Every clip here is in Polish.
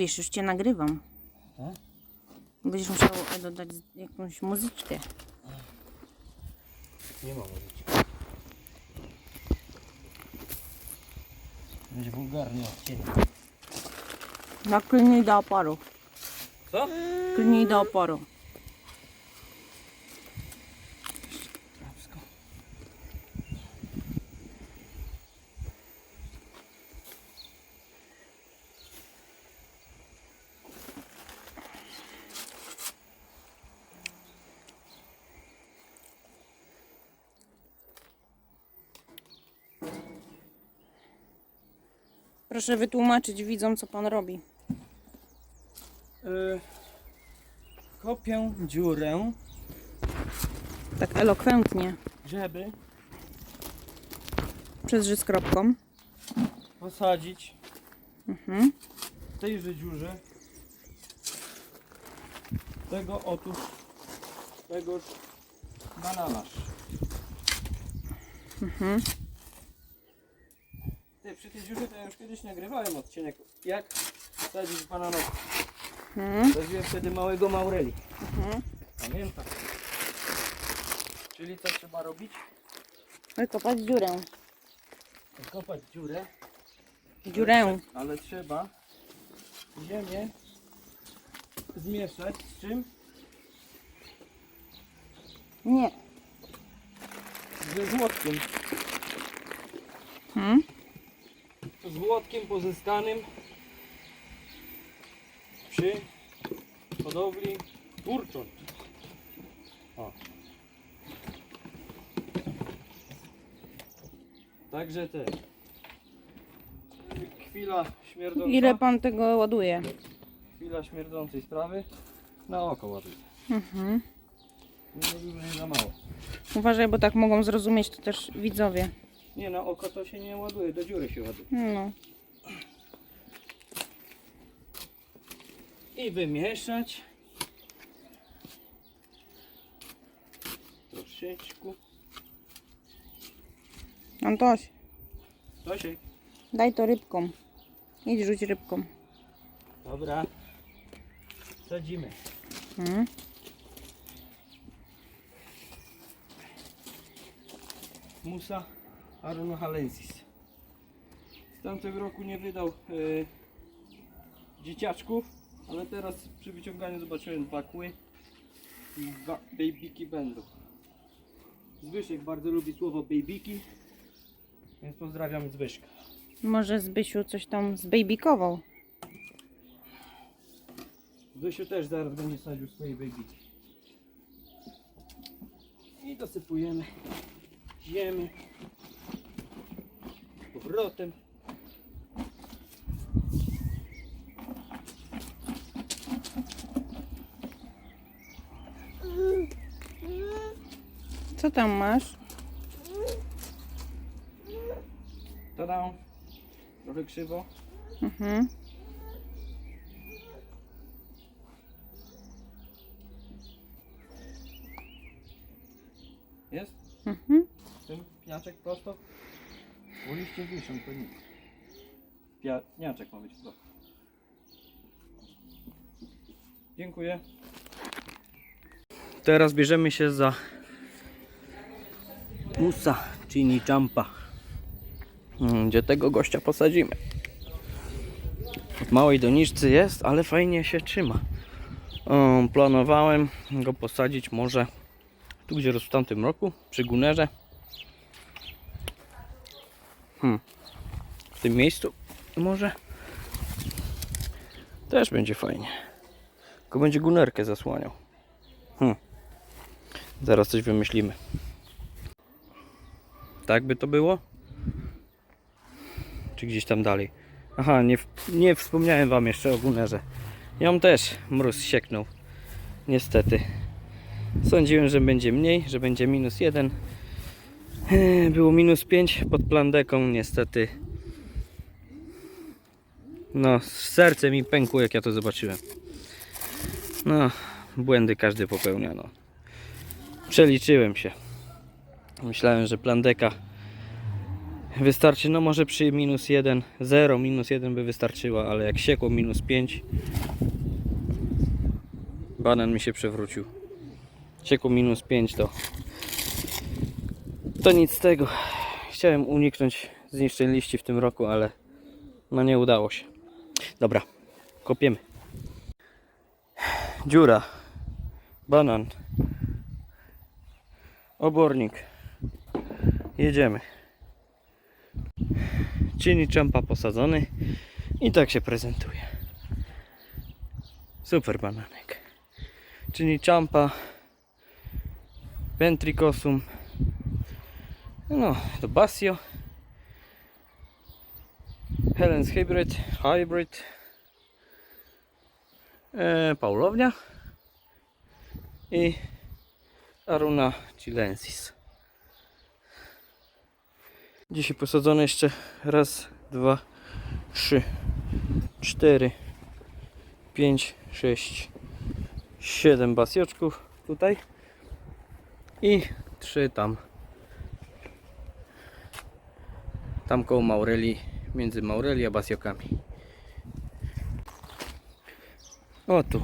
Mówisz, już cię nagrywam. Tak? Będziesz musiał dodać jakąś muzyczkę. Nie ma mówić. Będzie wulgarny odcinek. Na klnij do oporu. Co? Klnij do oporu. Proszę wytłumaczyć widzom, co pan robi. Yy, kopię dziurę, Tak elokwentnie. żeby Przez z kropką. posadzić Mhm. w tejże dziurze tego otóż tegoż bananasz. Mhm. Przy tej dziurze to ja już kiedyś nagrywałem odcinek jak sadzić bananową. Mhm. Sadziłem wtedy małego maureli. Mhm. Pamiętam. Czyli co trzeba robić? Wykopać dziurę. Kopać dziurę, Dziurę. ale trzeba ziemię zmieszać z czym? Nie. Ze złotkiem. Mhm. Z złotkiem pozyskanym przy hodowli kurcząt. O. Także te. Chwila śmierdząca. Ile pan tego ładuje? Chwila śmierdzącej sprawy. Na oko ładuję. Mhm. Nie nie za mało. Uważaj, bo tak mogą zrozumieć to też widzowie. Nie, na oko to się nie ładuje, do dziury się ładuje. No. I wymieszać. Troszeczkę. Antoś, To się. daj to rybką. Idź rzuć rybką. Dobra. Sadzimy. Mhm. Musa aronohalensis. W tamtym roku nie wydał e, dzieciaczków, ale teraz przy wyciąganiu zobaczyłem dwa kły i dwa babyki będą. Zbyszek bardzo lubi słowo babyki, więc pozdrawiam Zbyszka. Może Zbysiu coś tam zbejbikował. Zbysiu też zaraz będzie sadził swoje babyki. I dosypujemy ziemię powrotem. Co tam masz? Tada! Trochę krzywo. Mhm. Jest? Mhm. Tym pniaczek prosto? Bo liście wiszą, to nic. Pia ma być prosto. Dziękuję. Teraz bierzemy się za musa, czyli jumpa. Hmm, Gdzie tego gościa posadzimy. W małej doniczce jest, ale fajnie się trzyma. Um, planowałem go posadzić może tu, gdzie rósł w tamtym roku, przy Gunerze. Hmm. W tym miejscu może też będzie fajnie. Tylko będzie Gunerkę zasłaniał. Hmm. Zaraz coś wymyślimy. Tak by to było? Czy gdzieś tam dalej? Aha, nie, nie wspomniałem Wam jeszcze o Gunerze. Ją też mróz sieknął. Niestety. Sądziłem, że będzie mniej, że będzie minus jeden. Było minus 5 pod plandeką, niestety. No, serce mi pękło, jak ja to zobaczyłem. No, błędy każdy popełnia. No. Przeliczyłem się. Myślałem, że plandeka Wystarczy, no może przy minus 1, 0, minus 1 by wystarczyło, ale jak siekło minus 5, banan mi się przewrócił. Siekło minus 5 to, to nic z tego. Chciałem uniknąć zniszczeń liści w tym roku, ale no nie udało się. Dobra, kopiemy. Dziura, banan, obornik. Jedziemy. Chini champa posadzony i tak się prezentuje. Super bananek. Chini champa, ventricosum, no to basio, Helen's hybrid, hybrid, e, Paulownia i Aruna chilensis. Dzisiaj posadzone jeszcze raz, dwa, trzy, cztery, pięć, sześć, siedem basioczków tutaj i trzy tam. Tam koło Maureli, między Maureli a basiokami. O tu.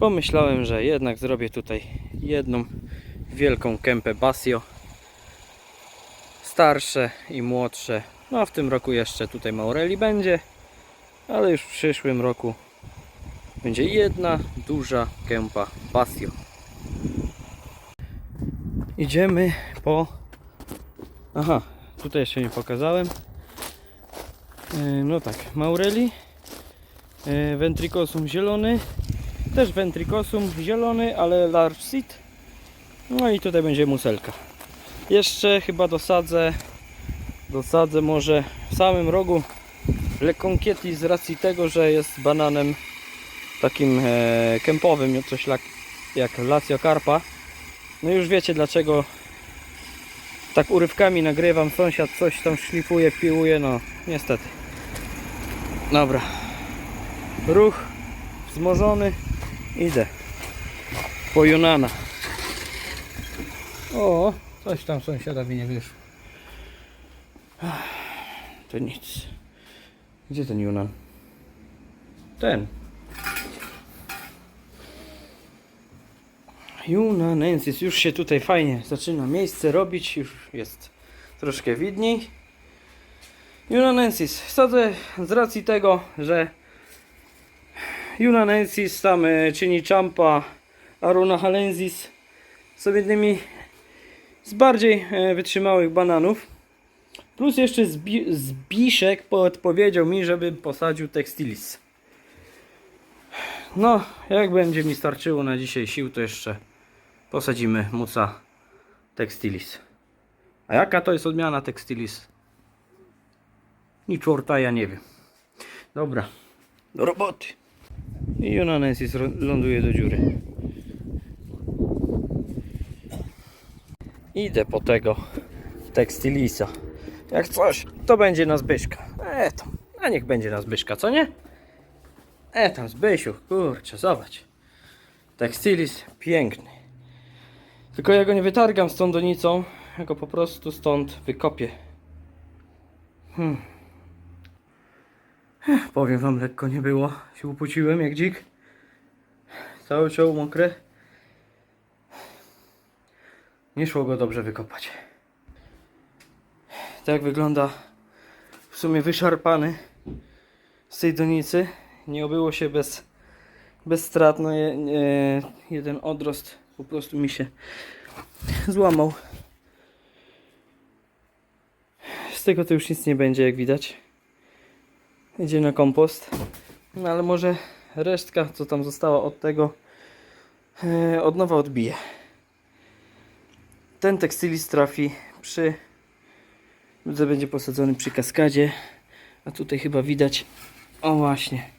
Pomyślałem, że jednak zrobię tutaj jedną wielką kępę basio starsze i młodsze. No a w tym roku jeszcze tutaj Maureli będzie, ale już w przyszłym roku będzie jedna duża kępa Basio. Idziemy po... Aha, tutaj jeszcze nie pokazałem. Yy, No tak, Maureli, yy, Ventricosum zielony, też Ventricosum zielony, ale large seed. No i tutaj będzie muselka. Jeszcze chyba dosadzę dosadzę może w samym rogu Leconkieti z racji tego, że jest bananem takim e, kępowym, coś jak, jak Lazio Carpa. No już wiecie dlaczego tak urywkami nagrywam, sąsiad coś tam szlifuje, piłuje, no niestety. Dobra. Ruch wzmożony. Idę. Po Junana. O, coś tam sąsiadowi nie wyszło. To nic. Gdzie ten Yunan? Ten. Yunanensis. Już się tutaj fajnie zaczyna miejsce robić. Już jest troszkę widniej. Yunanensis. Sadzę z racji tego, że Yunanensis, tam e, czyni Champa, Aruna halensis są jednymi z bardziej e, wytrzymałych bananów. Plus jeszcze Zbi Zbiszek podpowiedział mi, żebym posadził tekstilis. No, jak będzie mi starczyło na dzisiaj sił, to jeszcze posadzimy muca textilis. A jaka to jest odmiana textilis? Ni czorta, ja nie wiem. Dobra, do roboty. I ro- ląduje do dziury. Idę po tego tekstilisa. Jak coś, to będzie na Zbyszka. E tam, a niech będzie na Zbyszka, co nie? E tam Zbysiu, kurczę, zobacz. Tekstilis piękny. Tylko ja go nie wytargam z tą donicą, ja go po prostu stąd wykopię. Hmm. Ech, Powiem wam, lekko nie było. Się upociłem jak dzik. Całe czoło mokre. Nie szło go dobrze wykopać. Tak wygląda w sumie wyszarpany z tej donicy. Nie obyło się bez, bez strat. No, je, jeden odrost po prostu mi się złamał. Z tego to już nic nie będzie, jak widać. Idzie na kompost. No ale może resztka, co tam została od tego, e, od nowa odbije. Ten tekstylis trafi przy będzie posadzony przy kaskadzie. A tutaj chyba widać, o właśnie,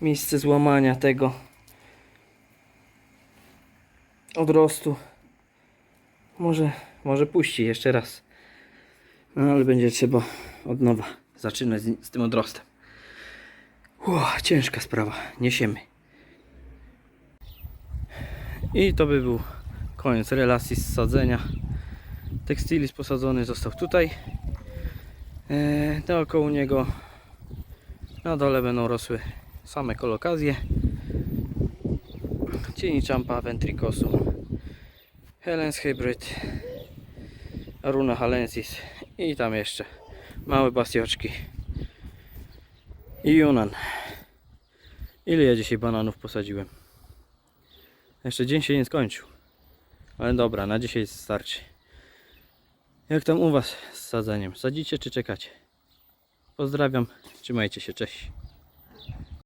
miejsce złamania tego odrostu. Może, może puści jeszcze raz. No ale będzie trzeba od nowa zaczynać z, z tym odrostem. Uff, ciężka sprawa. Niesiemy. I to by był koniec relacji z sadzenia. Tekstilis posadzony został tutaj. E, dookoło niego na dole będą rosły same kolokazje. Cieni Champa Ventricosu, Helens Hybrid, Aruna Halensis i tam jeszcze małe bastioczki i Yunan. Ile ja dzisiaj bananów posadziłem? Jeszcze dzień się nie skończył. Ale dobra, na dzisiaj starczy. Jak tam u Was z sadzeniem? Sadzicie czy czekacie? Pozdrawiam, trzymajcie się, cześć.